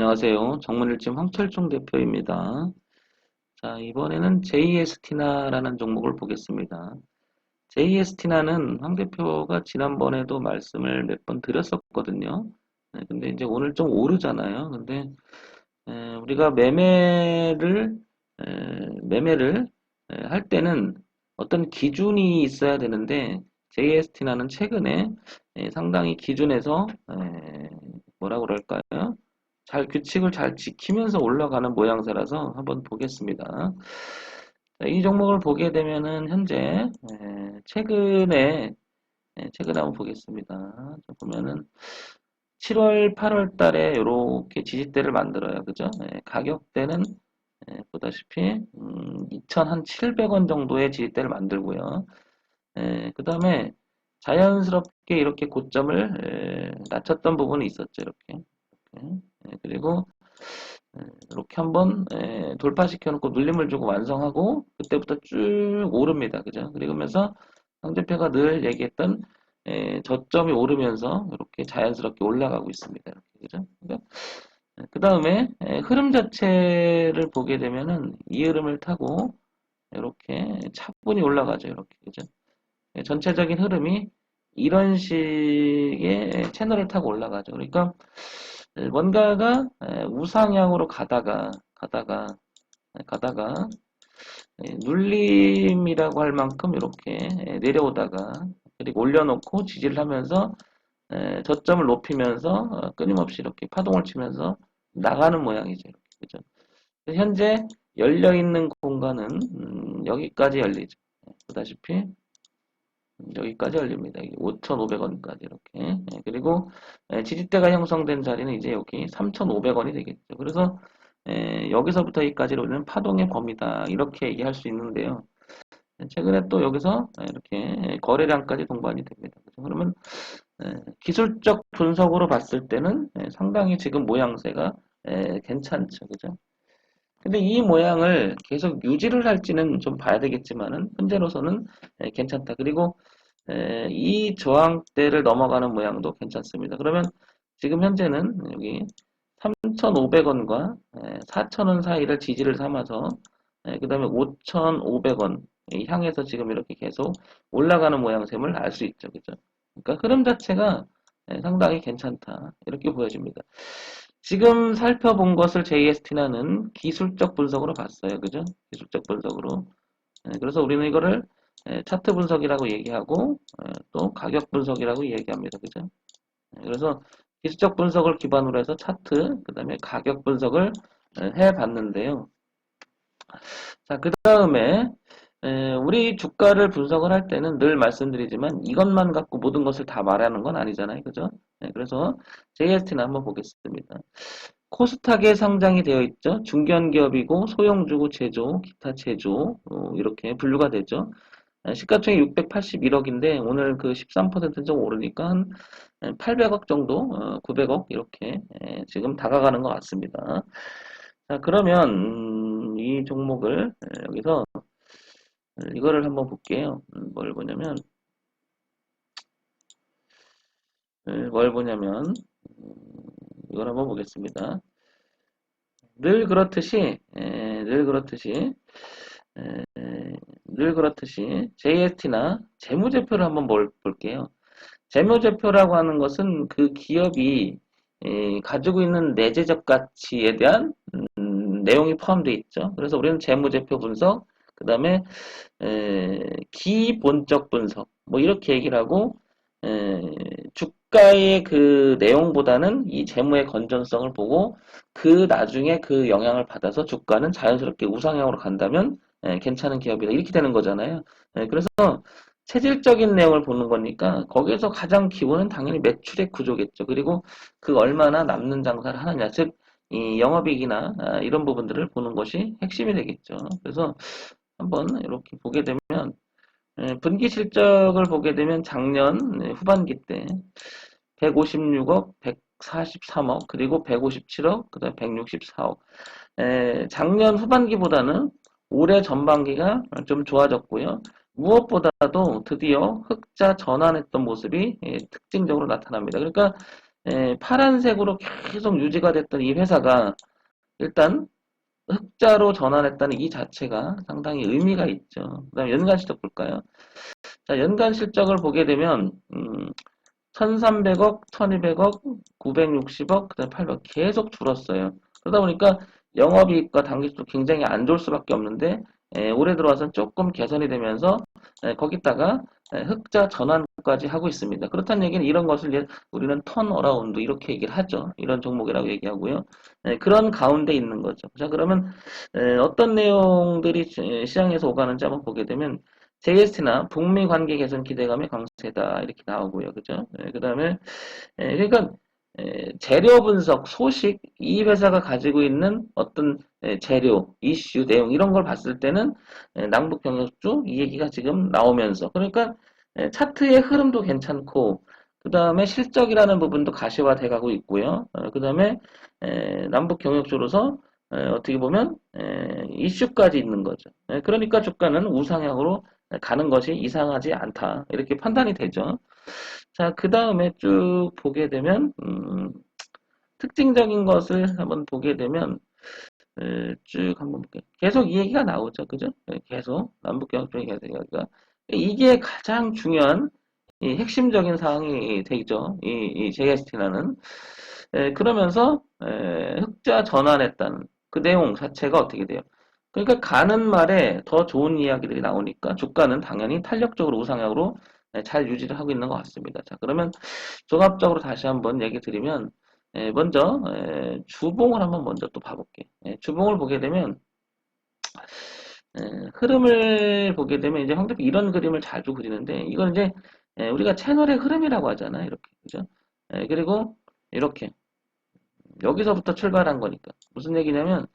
안녕하세요. 정문일침 황철중 대표입니다. 자, 이번에는 JST나라는 종목을 보겠습니다. JST나는 황 대표가 지난번에도 말씀을 몇 번 드렸었거든요. 네, 근데 이제 오늘 좀 오르잖아요. 근데 에, 우리가 매매를 에, 매매를 에, 할 때는 어떤 기준이 있어야 되는데 JST나는 최근에 상당히 기준에서 뭐라 그럴까요? 잘 규칙을 잘 지키면서 올라가는 모양새라서 한번 보겠습니다. 이 종목을 보게 되면은 현재 최근에 최근에 한번 보겠습니다. 보면은 7월, 8월 달에 이렇게 지지대를 만들어요. 그죠? 가격대는 보다시피 2,700원 정도의 지지대를 만들고요. 그 다음에 자연스럽게 이렇게 고점을 낮췄던 부분이 있었죠. 이렇게. 예, 그리고 예, 이렇게 한번 예, 돌파시켜 놓고 눌림을 주고 완성하고 그때부터 쭉 오릅니다. 그죠? 그러면서 상대표가 늘 얘기했던 저점이 오르면서 이렇게 자연스럽게 올라가고 있습니다. 그죠? 그러니까 그 다음에 흐름 자체를 보게 되면은 이 흐름을 타고 이렇게 차분히 올라가죠. 이렇게 그죠? 전체적인 흐름이 이런 식의 채널을 타고 올라가죠. 그러니까 뭔가가 우상향으로 가다가 가다가 가다가 눌림이라고 할 만큼 이렇게 내려오다가 그리고 올려놓고 지지를 하면서 저점을 높이면서 어, 끊임없이 이렇게 파동을 치면서 나가는 모양이죠. 그죠? 현재 열려 있는 공간은 음, 여기까지 열리죠. 보다시피 여기까지 열립니다. 5,500원까지 이렇게. 예, 그리고 예, 지지대가 형성된 자리는 이제 여기 3,500원이 되겠죠. 그래서 예, 여기서부터 여기까지로는 파동의 범위다. 이렇게 얘기할 수 있는데요. 최근에 또 여기서 이렇게 거래량까지 동반이 됩니다. 그러면 기술적 분석으로 봤을 때는 상당히 지금 모양새가 괜찮죠. 그죠? 근데 이 모양을 계속 유지를 할지는 좀 봐야 되겠지만은 현재로서는 괜찮다. 그리고 이 저항대를 넘어가는 모양도 괜찮습니다. 그러면 지금 현재는 여기 3,500원과 4,000원 사이를 지지를 삼아서 그 다음에 5,500원 향해서 지금 이렇게 계속 올라가는 모양샘을 알수 있죠. 그죠? 그러니까 흐름 자체가 상당히 괜찮다. 이렇게 보여집니다. 지금 살펴본 것을 JST나는 기술적 분석으로 봤어요. 그죠? 기술적 분석으로. 그래서 우리는 이거를 차트 분석이라고 얘기하고 또 가격 분석이라고 얘기합니다. 그죠? 그래서 기술적 분석을 기반으로 해서 차트, 그 다음에 가격 분석을 해 봤는데요. 자, 그 다음에 우리 주가를 분석을 할 때는 늘 말씀드리지만 이것만 갖고 모든 것을 다 말하는 건 아니잖아요. 그죠? 그래서 JST는 한번 보겠습니다. 코스닥에 상장이 되어 있죠. 중견기업이고 소형주고 제조, 기타 제조 어, 이렇게 분류가 되죠. 시가총액 681억인데 오늘 그 13%좀 오르니까 한 800억 정도, 900억 어, 이렇게 지금 다가가는 것 같습니다. 자 그러면 음, 이 종목을 여기서 이거를 한번 볼게요. 음, 뭘 보냐면 뭘 보냐면 음, 이걸 한번 보겠습니다. 늘 그렇듯이 늘 그렇듯이 늘 그렇듯이 JST나 재무제표를 한번 볼게요. 재무제표라고 하는 것은 그 기업이 가지고 있는 내재적 가치에 대한 음, 내용이 포함되어 있죠. 그래서 우리는 재무제표 분석, 그 다음에 기본적 분석, 뭐 이렇게 얘기를 하고 주가의 그 내용보다는 이 재무의 건전성을 보고 그 나중에 그 영향을 받아서 주가는 자연스럽게 우상향으로 간다면 예, 괜찮은 기업이다. 이렇게 되는 거잖아요. 예, 그래서 체질적인 내용을 보는 거니까 거기에서 가장 기본은 당연히 매출의 구조겠죠. 그리고 그 얼마나 남는 장사를 하느냐. 즉, 이 영업이익이나 아, 이런 부분들을 보는 것이 핵심이 되겠죠. 그래서 한번 이렇게 보게 되면 예, 분기 실적을 보게 되면 작년 후반기 때 156억, 143억, 그리고 157억, 그 다음에 164억. 작년 후반기보다는 올해 전반기가 좀 좋아졌고요. 무엇보다도 드디어 흑자 전환했던 모습이 예, 특징적으로 나타납니다. 그러니까 에, 파란색으로 계속 유지가 됐던 이 회사가 일단 흑자로 전환했다는 이 자체가 상당히 의미가 있죠. 그 다음에 연간 실적 볼까요? 자, 연간 실적을 보게 되면, 음, 1300억, 1200억, 960억, 그 다음에 800억 계속 줄었어요. 그러다 보니까 영업이익과 당기수도 굉장히 안 좋을 수밖에 없는데, 에, 올해 들어와서는 조금 개선이 되면서, 에, 거기다가 에, 흑자 전환까지 하고 있습니다. 그렇다는 얘기는 이런 것을 우리는 턴어라운드 이렇게 얘기를 하죠. 이런 종목이라고 얘기하고요. 에, 그런 가운데 있는 거죠. 자, 그러면 에, 어떤 내용들이 시- 시장에서 오가는지 한번 보게 되면 JST나 북미 관계 개선 기대감이 강세다 이렇게 나오고요. 그죠? 그 다음에 그러니까 에, 재료 분석, 소식, 이 회사가 가지고 있는 어떤 에, 재료, 이슈, 내용 이런 걸 봤을 때는 에, 남북 경협주 이 얘기가 지금 나오면서 그러니까 에, 차트의 흐름도 괜찮고 그 다음에 실적이라는 부분도 가시화돼 가고 있고요. 그 다음에 남북 경협주로서 에, 어떻게 보면 에, 이슈까지 있는 거죠. 에, 그러니까 주가는 우상향으로 가는 것이 이상하지 않다. 이렇게 판단이 되죠. 자, 그 다음에 쭉 보게 되면, 음, 특징적인 것을 한번 보게 되면, 에, 쭉 한번 볼게요. 계속 이 얘기가 나오죠. 그죠? 예, 계속. 남북경협적인 계속 얘기가. 이게 가장 중요한, 이 핵심적인 사항이 되죠. 이, 이 JST라는. 그러면서, 에, 흑자 전환했다는 그 내용 자체가 어떻게 돼요? 그러니까 가는 말에 더 좋은 이야기들이 나오니까 주가는 당연히 탄력적으로 우상향으로 네, 잘 유지를 하고 있는 것 같습니다. 자, 그러면 종합적으로 다시 한번 얘기 드리면 에, 먼저 에, 주봉을 한번 먼저 또 봐볼게. 에, 주봉을 보게 되면 에, 흐름을 보게 되면 이제 황대표 이런 그림을 자주 그리는데 이건 이제 에, 우리가 채널의 흐름이라고 하잖아요. 이렇게 그죠? 에, 그리고 이렇게 여기서부터 출발한 거니까 무슨 얘기냐면 에,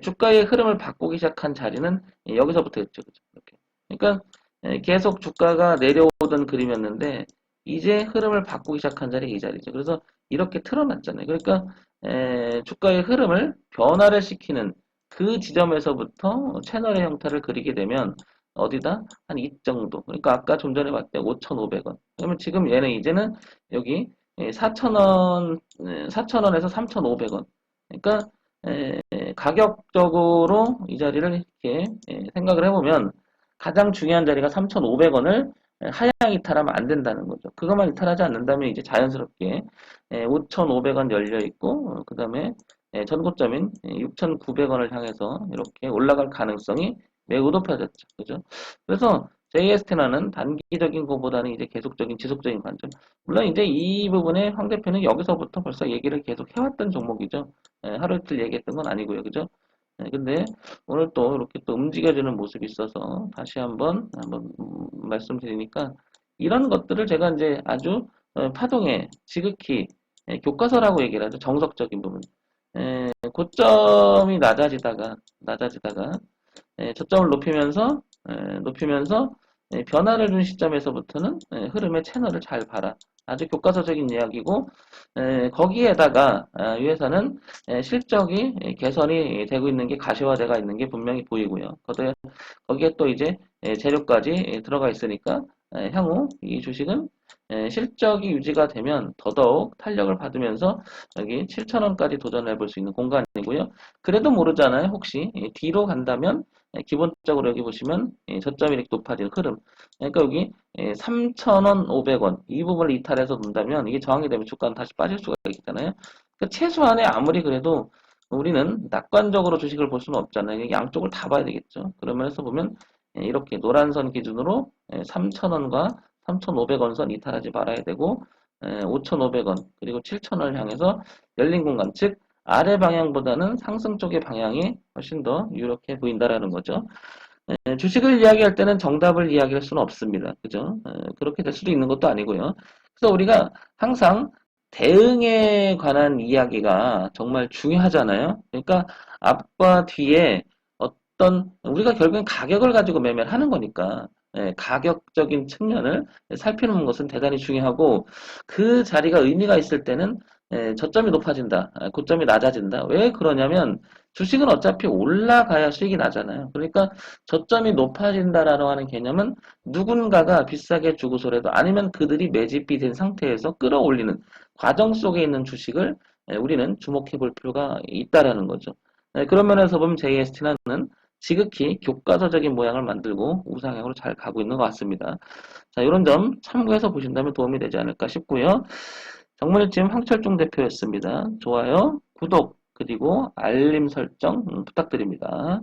주가의 흐름을 바꾸기 시작한 자리는 여기서부터였죠. 그죠? 이렇게. 그러니까 에, 계속 주가가 내려오던 그림이었는데 이제 흐름을 바꾸기 시작한 자리 이 자리죠. 그래서 이렇게 틀어놨잖아요. 그러니까 에, 주가의 흐름을 변화를 시키는 그 지점에서부터 채널의 형태를 그리게 되면 어디다? 한 이 정도. 그러니까 아까 좀 전에 때 5,500원. 그러면 지금 얘는 이제는 여기 4,000원, 4,000원에서 3,500원. 그러니까 에, 가격적으로 이 자리를 이렇게 에, 생각을 해보면 가장 중요한 자리가 3,500원을 하향 이탈하면 안 된다는 거죠. 그것만 이탈하지 않는다면 이제 자연스럽게 5,500원 열려 있고 그 다음에 전고점인 6,900원을 향해서 이렇게 올라갈 가능성이 매우 높아졌죠. 그죠? 그래서 JST나는 단기적인 것보다는 이제 계속적인 지속적인 관점. 물론 이제 이 부분에 황 대표는 여기서부터 벌써 얘기를 계속 해왔던 종목이죠. 하루 이틀 얘기했던 건 아니고요. 그죠? 네, 근데 오늘 또 이렇게 또 움직여주는 모습이 있어서 다시 한번 한번 말씀드리니까 이런 것들을 제가 이제 아주 어, 파동에 지극히 예, 교과서라고 얘기를 하죠. 정석적인 부분. 에, 고점이 낮아지다가 낮아지다가 에, 저점을 높이면서 에, 높이면서 에, 변화를 준 시점에서부터는 에, 흐름의 채널을 잘 봐라. 아주 교과서적인 이야기고 에, 거기에다가 아, 이 회사는 에, 실적이 개선이 되고 있는 게 가시화되가 있는 게 분명히 보이고요. 거기에, 또 이제 에, 재료까지 들어가 있으니까 에, 향후 이 주식은 에, 실적이 유지가 되면 더더욱 탄력을 받으면서 여기 7,000원까지 도전해 볼 수 있는 공간이고요. 그래도 모르잖아요. 혹시 에, 뒤로 간다면 에, 기본적으로 여기 보시면 에, 저점이 이렇게 높아지는 흐름. 그러니까 여기 3,000원, 500원 이 부분을 이탈해서 본다면 이게 저항이 되면 주가는 다시 빠질 수가 있잖아요. 그러니까 최소한의 아무리 그래도 우리는 낙관적으로 주식을 볼 수는 없잖아요. 양쪽을 다 봐야 되겠죠. 그러면서 보면 이렇게 노란 선 기준으로 3,000원과 3,500원 선 이탈하지 말아야 되고 5,500원 그리고 7,000원을 향해서 열린 공간 즉 아래 방향보다는 상승 쪽의 방향이 훨씬 더 유력해 보인다라는 거죠. 주식을 이야기할 때는 정답을 이야기할 수는 없습니다. 그죠? 그렇게 될 수도 있는 것도 아니고요. 그래서 우리가 항상 대응에 관한 이야기가 정말 중요하잖아요. 그러니까 앞과 뒤에 어떤 우리가 결국엔 가격을 가지고 매매를 하는 거니까 예, 가격적인 측면을 살피는 것은 대단히 중요하고 그 자리가 의미가 있을 때는 예, 저점이 높아진다, 아, 고점이 낮아진다. 왜 그러냐면 주식은 어차피 올라가야 수익이 나잖아요. 그러니까 저점이 높아진다라고 하는 개념은 누군가가 비싸게 주고서라도 아니면 그들이 매집이 된 상태에서 끌어올리는 과정 속에 있는 주식을 예, 우리는 주목해 볼 필요가 있다라는 거죠. 예, 그런 면에서 보면 JST는 지극히 교과서적인 모양을 만들고 우상향으로 잘 가고 있는 것 같습니다. 자, 이런 점 참고해서 보신다면 도움이 되지 않을까 싶고요. 정문일팀 황철중 대표였습니다. 좋아요, 구독, 그리고 알림 설정 음, 부탁드립니다.